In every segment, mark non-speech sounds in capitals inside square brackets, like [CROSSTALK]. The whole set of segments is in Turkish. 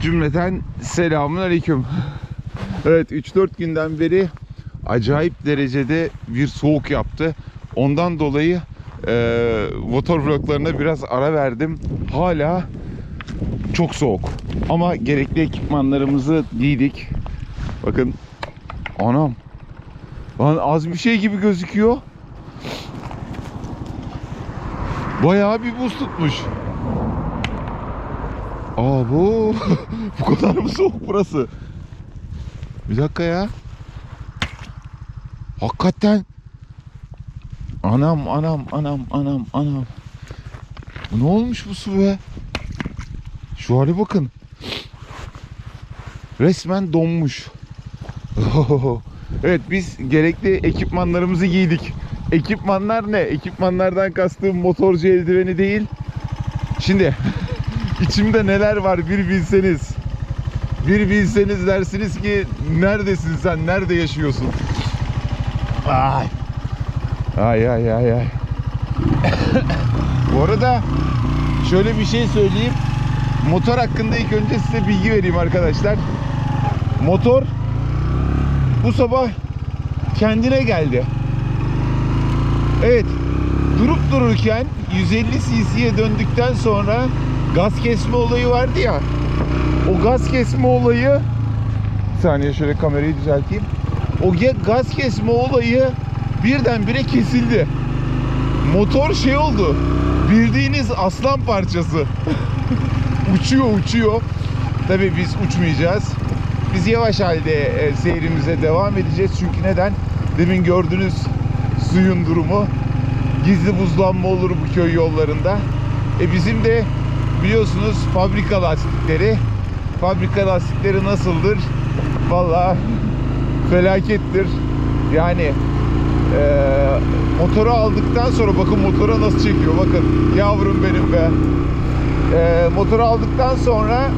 Cümleten selamun aleyküm. Evet 3-4 günden beri acayip derecede bir soğuk yaptı. Ondan dolayı e, motor vloglarına biraz ara verdim. Hala çok soğuk. Ama gerekli ekipmanlarımızı giydik. Bakın anam. Lan az bir şey gibi gözüküyor. Bayağı bir buz tutmuş. Aa bu [LAUGHS] bu kadar mı soğuk burası? Bir dakika ya. Hakikaten. Anam anam anam anam anam. Ne olmuş bu su be? Şu hale bakın. Resmen donmuş. [LAUGHS] evet biz gerekli ekipmanlarımızı giydik. Ekipmanlar ne? Ekipmanlardan kastım motorcu eldiveni değil. Şimdi içimde neler var bir bilseniz. Bir bilseniz dersiniz ki neredesin sen? Nerede yaşıyorsun? Ay. Ay ay ay ay. Bu arada şöyle bir şey söyleyeyim. Motor hakkında ilk önce size bilgi vereyim arkadaşlar. Motor bu sabah kendine geldi. Evet. Durup dururken 150 cc'ye döndükten sonra gaz kesme olayı vardı ya. O gaz kesme olayı bir saniye şöyle kamerayı düzelteyim. O gaz kesme olayı birdenbire kesildi. Motor şey oldu. Bildiğiniz aslan parçası. [LAUGHS] uçuyor uçuyor. Tabii biz uçmayacağız. Biz yavaş halde e, seyrimize devam edeceğiz. Çünkü neden? Demin gördünüz suyun durumu. Gizli buzlanma olur bu köy yollarında. E bizim de biliyorsunuz fabrika lastikleri. Fabrika lastikleri nasıldır? Vallahi felakettir. Yani e, motoru aldıktan sonra bakın motora nasıl çekiyor bakın yavrum benim be. E, motoru aldıktan sonra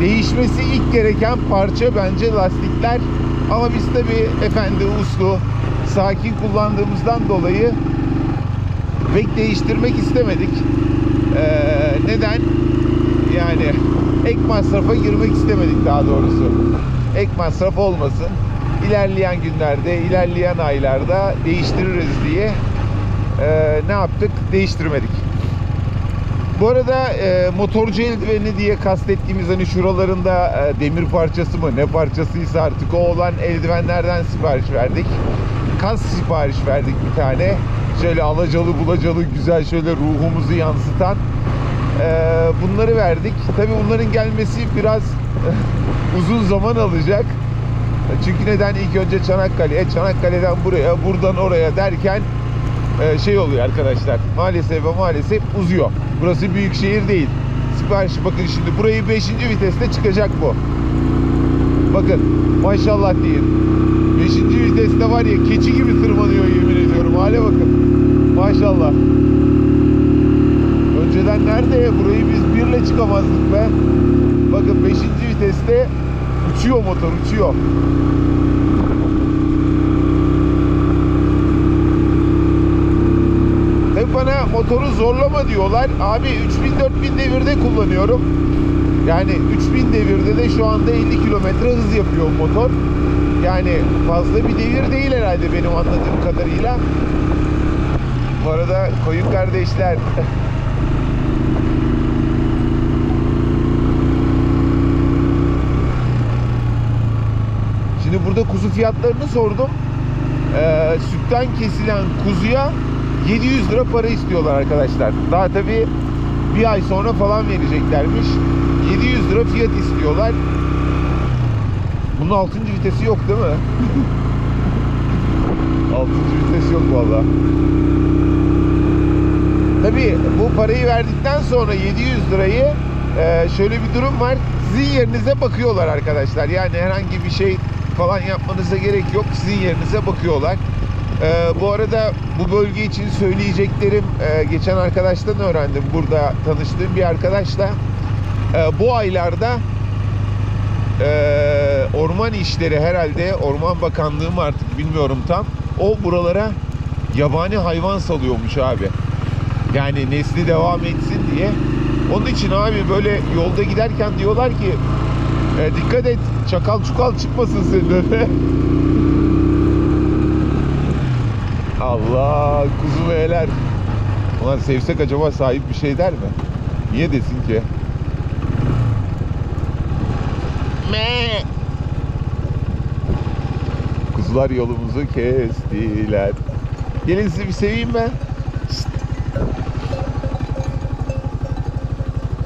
değişmesi ilk gereken parça bence lastikler. Ama biz tabi efendi uslu sakin kullandığımızdan dolayı pek değiştirmek istemedik. Ee, neden? Yani ek masrafa girmek istemedik daha doğrusu. Ek masraf olmasın. İlerleyen günlerde, ilerleyen aylarda değiştiririz diye ee, ne yaptık? Değiştirmedik. Bu arada e, motorcu eldiveni diye kastettiğimiz hani şuralarında e, demir parçası mı ne parçasıysa artık o olan eldivenlerden sipariş verdik. Kas sipariş verdik bir tane. Şöyle alacalı bulacalı güzel şöyle ruhumuzu yansıtan e, bunları verdik. Tabi bunların gelmesi biraz [LAUGHS] uzun zaman alacak. Çünkü neden ilk önce Çanakkale'ye, Çanakkale'den buraya, buradan oraya derken e, şey oluyor arkadaşlar. Maalesef ve maalesef uzuyor. Burası büyük şehir değil. Sipariş bakın şimdi burayı 5. viteste çıkacak bu. Bakın maşallah deyin. 5. viteste var ya keçi gibi tırmanıyor yemin ediyorum. Hale bakın. Maşallah. Önceden nerede? Burayı biz birle çıkamazdık be. Bakın 5. viteste uçuyor motor uçuyor. Hep bana motoru zorlama diyorlar. Abi 3000-4000 devirde kullanıyorum. Yani 3000 devirde de şu anda 50 kilometre hız yapıyor motor. Yani fazla bir devir değil herhalde benim anladığım kadarıyla. Bu arada koyun kardeşler. Şimdi burada kuzu fiyatlarını sordum. Ee, sütten kesilen kuzuya 700 lira para istiyorlar arkadaşlar. Daha tabi bir ay sonra falan vereceklermiş. 700 lira fiyat istiyorlar. Bunun 6. vitesi yok değil mi? [LAUGHS] 6. vites yok valla. Tabi bu parayı verdikten sonra 700 lirayı e, şöyle bir durum var. Sizin yerinize bakıyorlar arkadaşlar. Yani herhangi bir şey falan yapmanıza gerek yok. Sizin yerinize bakıyorlar. Ee, bu arada bu bölge için söyleyeceklerim e, geçen arkadaştan öğrendim. Burada tanıştığım bir arkadaşla e, bu aylarda e, orman işleri herhalde Orman Bakanlığı mı artık bilmiyorum tam. O buralara yabani hayvan salıyormuş abi. Yani nesli devam etsin diye. Onun için abi böyle yolda giderken diyorlar ki E, dikkat et. Çakal çukal çıkmasın senin önüne. [LAUGHS] Allah kuzu ve eler. Ulan sevsek acaba sahip bir şey der mi? Niye desin ki? Me. Kuzular yolumuzu kestiler. Gelin sizi bir seveyim ben.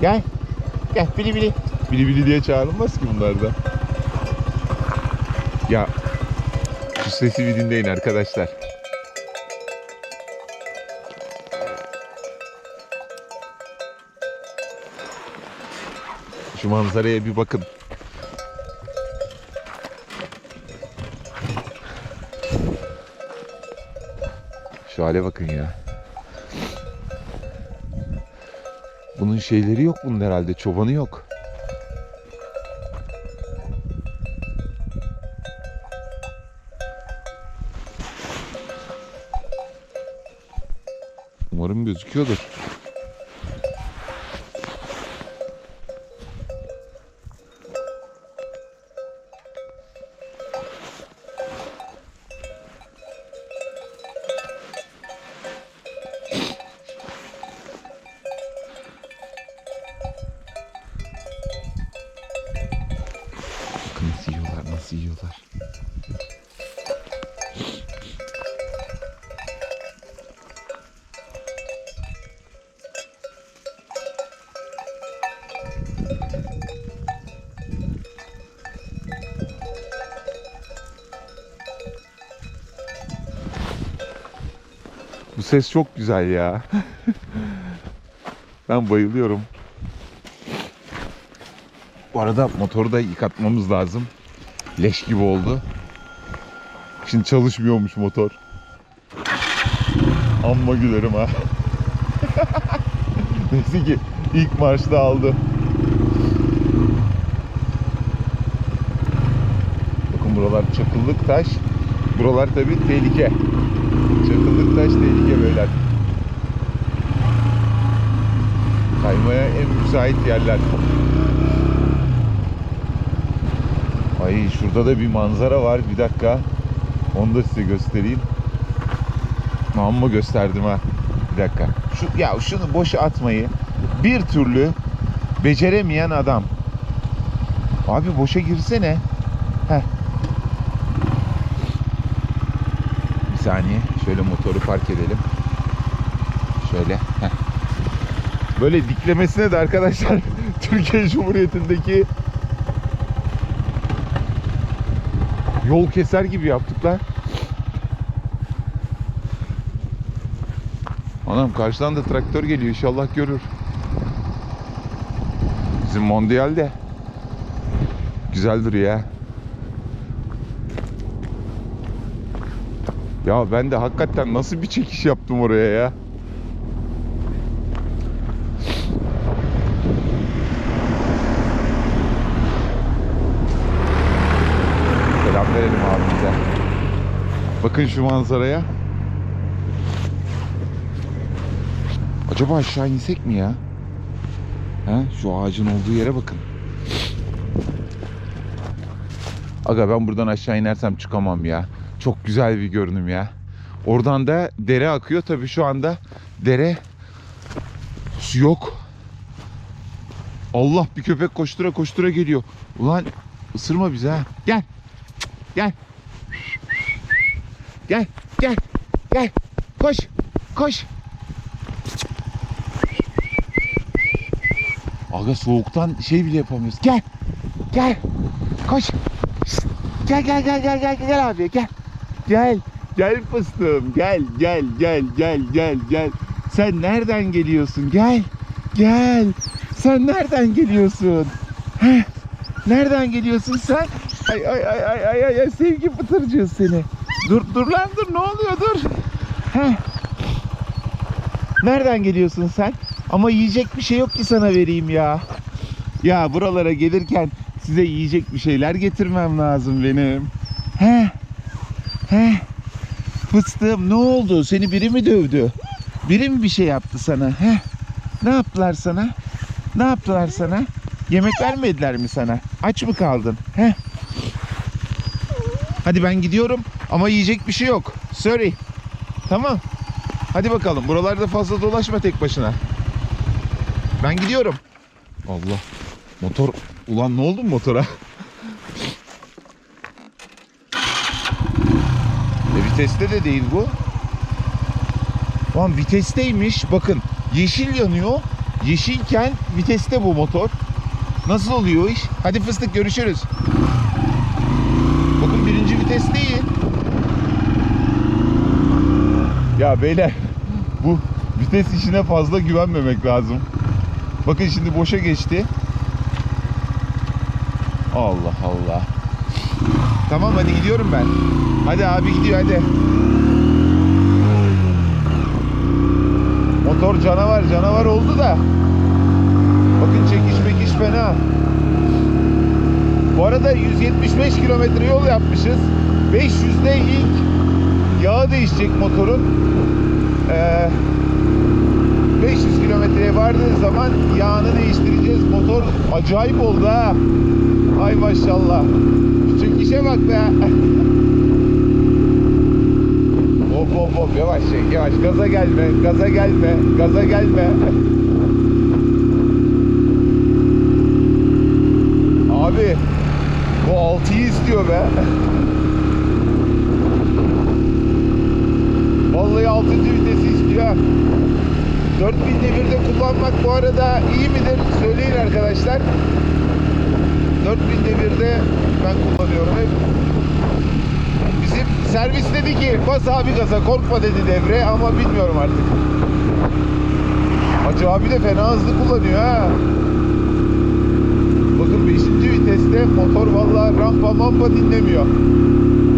Gel. Gel bili bili. Bili bili diye çağrılmaz ki bunlarda. Ya şu sesi bir dinleyin arkadaşlar. Şu manzaraya bir bakın. Şu hale bakın ya. Bunun şeyleri yok bunun herhalde. Çobanı yok. Umarım gözüküyordur. Ses çok güzel ya. ben bayılıyorum. Bu arada motoru da yıkatmamız lazım. Leş gibi oldu. Şimdi çalışmıyormuş motor. Amma gülerim ha. [LAUGHS] Neyse ki ilk marşta aldı. Bakın buralar çakıllık taş. Buralar tabi tehlike. Çakıllık taş tehlike beyler. Kaymaya en müsait yerler. Ay şurada da bir manzara var. Bir dakika. Onu da size göstereyim. Amma gösterdim ha. Bir dakika. Şu, ya şunu boşa atmayı bir türlü beceremeyen adam. Abi boşa girsene. Heh. Saniye. Şöyle motoru park edelim. Şöyle. Böyle diklemesine de arkadaşlar [LAUGHS] Türkiye Cumhuriyeti'ndeki Yol keser gibi yaptık lan. Anam karşıdan da traktör geliyor inşallah görür. Bizim Mondial de güzel duruyor ya. Ya ben de hakikaten nasıl bir çekiş yaptım oraya ya. Selam verelim abimize. Bakın şu manzaraya. Acaba aşağı insek mi ya? He? Şu ağacın olduğu yere bakın. Aga ben buradan aşağı inersem çıkamam ya. Çok güzel bir görünüm ya. Oradan da dere akıyor. Tabii şu anda dere su yok. Allah bir köpek koştura koştura geliyor. Ulan ısırma bizi ha. Gel. Gel. Gel. Gel. Gel. Koş. Koş. Aga soğuktan şey bile yapamıyoruz. Gel. Gel. Koş. Gel gel gel gel gel gel abi gel. Gel. Gel fıstığım. Gel gel gel gel gel gel. Sen nereden geliyorsun? Gel. Gel. Sen nereden geliyorsun? Heh. Nereden geliyorsun sen? Ay ay ay ay ay ay, sevgi pıtırcığı seni. Dur dur lan dur ne oluyor dur. Heh. Nereden geliyorsun sen? Ama yiyecek bir şey yok ki sana vereyim ya. Ya buralara gelirken size yiyecek bir şeyler getirmem lazım benim. He. Fıstığım ne oldu? Seni biri mi dövdü? Biri mi bir şey yaptı sana? He. Ne yaptılar sana? Ne yaptılar sana? Yemek vermediler mi sana? Aç mı kaldın? He? Hadi ben gidiyorum ama yiyecek bir şey yok. Sorry. Tamam. Hadi bakalım. Buralarda fazla dolaşma tek başına. Ben gidiyorum. Allah. Motor. Ulan ne oldu bu motora? Viteste de değil bu. Lan vitesteymiş. Bakın yeşil yanıyor. Yeşilken viteste bu motor. Nasıl oluyor iş? Hadi fıstık görüşürüz. Bakın birinci vites değil. Ya beyler bu vites işine fazla güvenmemek lazım. Bakın şimdi boşa geçti. Allah Allah. Tamam hadi gidiyorum ben. Hadi abi gidiyor hadi. Motor canavar canavar oldu da. Bakın çekiş mekiş fena. Bu arada 175 kilometre yol yapmışız. 500'de ilk yağı değişecek motorun. Ee, 500 kilometreye vardığı zaman yağını değiştireceğiz. Motor acayip oldu ha. Ay maşallah. Küçük işe bak be. Hop hop hop yavaş yavaş. Gaza gelme, gaza gelme, gaza gelme. Abi bu 6'yı istiyor be. Vallahi 6. vitesi istiyor. 4000 devirde kullanmak bu arada iyi midir? Söyleyin arkadaşlar. 4000 devirde ben kullanıyorum hep. Bizim servis dedi ki bas abi gaza korkma dedi devre ama bilmiyorum artık. Hacı abi de fena hızlı kullanıyor ha. Bakın 5. viteste motor vallahi rampa mampa dinlemiyor.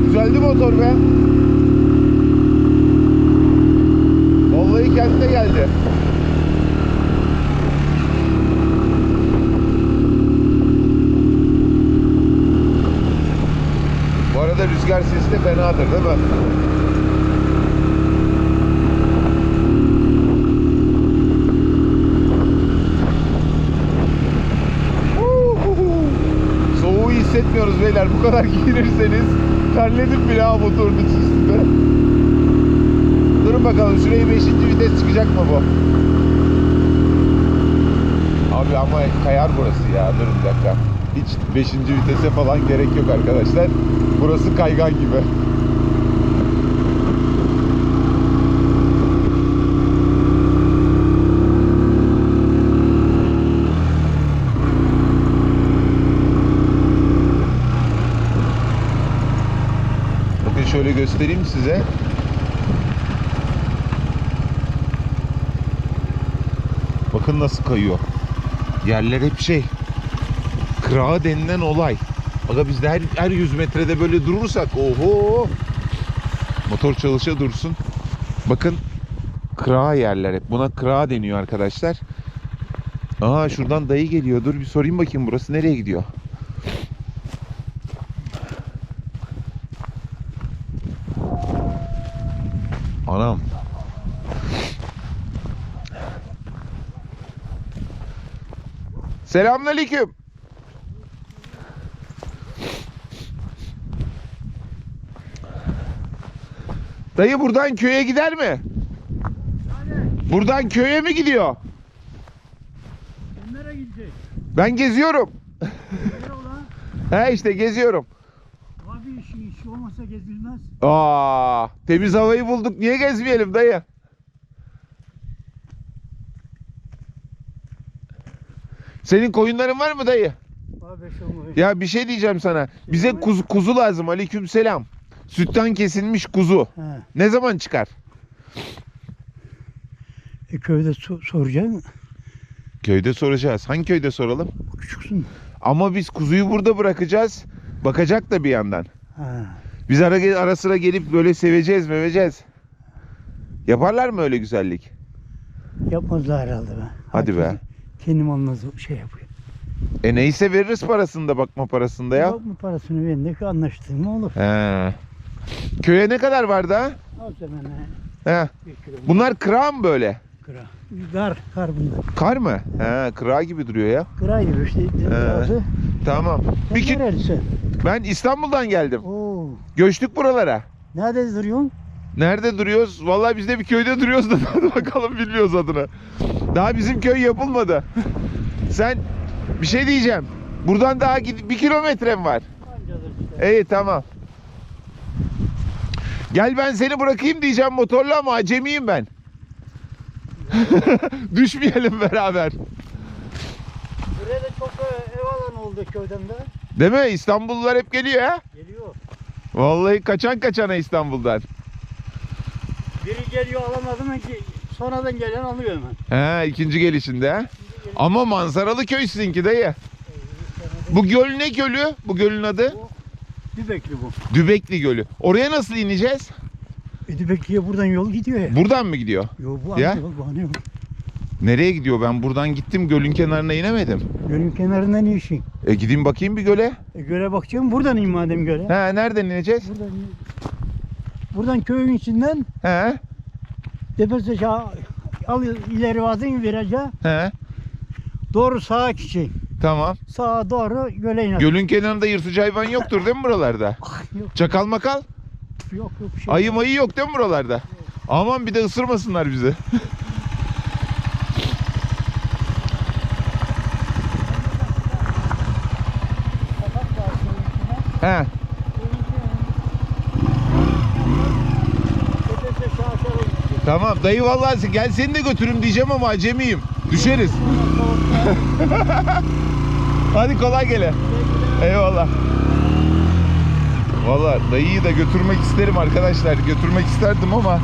Düzeldi motor be. Vallahi kendine geldi. Bu arada rüzgar sesi de fenadır değil mi? Soğuğu hissetmiyoruz beyler. Bu kadar [LAUGHS] giyinirseniz terledim bile ha motorun içinde. Durun bakalım şurayı 5. vites çıkacak mı bu? Abi ama kayar burası ya. Durun bir dakika. Hiç 5. vitese falan gerek yok arkadaşlar. Burası kaygan gibi. Bakın şöyle göstereyim size. Bakın nasıl kayıyor. Yerler hep şey. Kırağı denilen olay. Aga biz de her, her 100 metrede böyle durursak oho. Motor çalışa dursun. Bakın kırağı yerler hep. Buna kırağı deniyor arkadaşlar. Aa şuradan dayı geliyor. Dur bir sorayım bakayım burası nereye gidiyor? Anam. Selamünaleyküm. Dayı buradan köye gider mi? Buradan köye mi gidiyor? Nereye gidecek? Ben geziyorum. He işte geziyorum. Abi işi, işi olmasa gezilmez. Aa, temiz havayı bulduk. Niye gezmeyelim dayı? Senin koyunların var mı dayı? Abi. Ya bir şey diyeceğim sana. Bize kuzu, kuzu lazım. Aleykümselam. Sütten kesilmiş kuzu. Ha. Ne zaman çıkar? E, köyde so- soracaksın. Köyde soracağız. Hangi köyde soralım? Küçüksün. Ama biz kuzuyu burada bırakacağız. Bakacak da bir yandan. Ha. Biz ara, ara sıra gelip böyle seveceğiz, meveceğiz. Yaparlar mı öyle güzellik? Yapmazlar herhalde be. Hadi be. Kendim olmaz şey yapıyor. E neyse veririz parasını da bakma parasını da ya. Yok mu parasını verdik anlaştığım olur. He. Köye ne kadar var daha? Sen bana He. Bunlar kıra mı böyle? Kıra. Kar, kar bunlar. Kar mı? He, kıra gibi duruyor ya. Kıra gibi işte. Ee, Tamam. Bir ki- nerelisin? ben İstanbul'dan geldim. Oo. Göçtük buralara. Nerede duruyorsun? Nerede duruyoruz? Vallahi biz de bir köyde duruyoruz da [LAUGHS] bakalım bilmiyoruz adını. Daha bizim köy yapılmadı. Sen bir şey diyeceğim. Buradan daha gid- bir kilometrem var. Ancadır işte. İyi tamam. Gel ben seni bırakayım diyeceğim motorla ama acemiyim ben. [LAUGHS] Düşmeyelim beraber. Buraya da çok e, ev alanı oldu köyden de. Değil mi? İstanbullular hep geliyor ha. Geliyor. Vallahi kaçan kaçana İstanbul'dan. Biri geliyor alamadı mı ki sonradan gelen alıyor hemen. He ikinci gelişinde ha. Ama manzaralı köy sizinki dayı. Bu göl ne gölü? Bu gölün adı? Dübekli bu. Dübekli Gölü. Oraya nasıl ineceğiz? E Dübekli'ye buradan yol gidiyor ya. Buradan mı gidiyor? Yo bu Ya? yol, bu aynı yol. Nereye gidiyor? Ben buradan gittim gölün kenarına inemedim. Gölün kenarından ne işin? E gideyim bakayım bir göle. E göle bakacağım buradan in madem göle. He nereden ineceğiz? Buradan. Buradan köyün içinden He tepesi aşağı al ileri vazın virajı he doğru sağa gideceksin. Tamam. Sağa doğru göle iner. Gölün kenarında yırtıcı hayvan yoktur değil mi buralarda? [LAUGHS] Yok Çakal makal? yok yok şey. Ayı mayı yok değil mi buralarda? Aman bir de ısırmasınlar bizi. [LAUGHS] He tamam dayı vallahi gel seni de götürüm diyeceğim ama acemiyim. Düşeriz. [LAUGHS] Hadi kolay gele. Eyvallah. Valla dayıyı da götürmek isterim arkadaşlar. Götürmek isterdim ama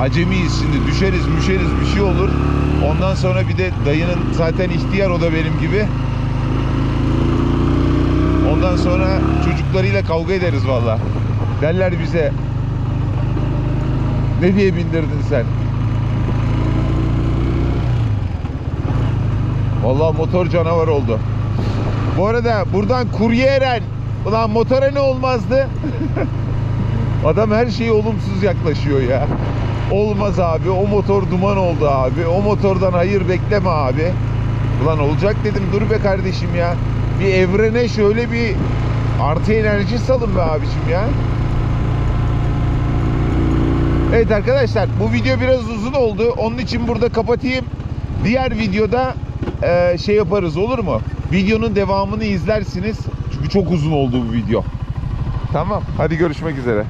acemiyiz şimdi. Düşeriz müşeriz bir şey olur. Ondan sonra bir de dayının zaten ihtiyar o da benim gibi. Ondan sonra çocuklarıyla kavga ederiz valla. Derler bize ne diye bindirdin sen? Vallahi motor canavar oldu. Bu arada buradan kurye eren ulan motora ne olmazdı? [LAUGHS] Adam her şeye olumsuz yaklaşıyor ya. Olmaz abi o motor duman oldu abi. O motordan hayır bekleme abi. Ulan olacak dedim dur be kardeşim ya. Bir evrene şöyle bir artı enerji salın be abicim ya. Evet arkadaşlar bu video biraz uzun oldu. Onun için burada kapatayım. Diğer videoda eee, şey yaparız olur mu? Videonun devamını izlersiniz. Çünkü çok uzun oldu bu video. Tamam. Hadi görüşmek üzere.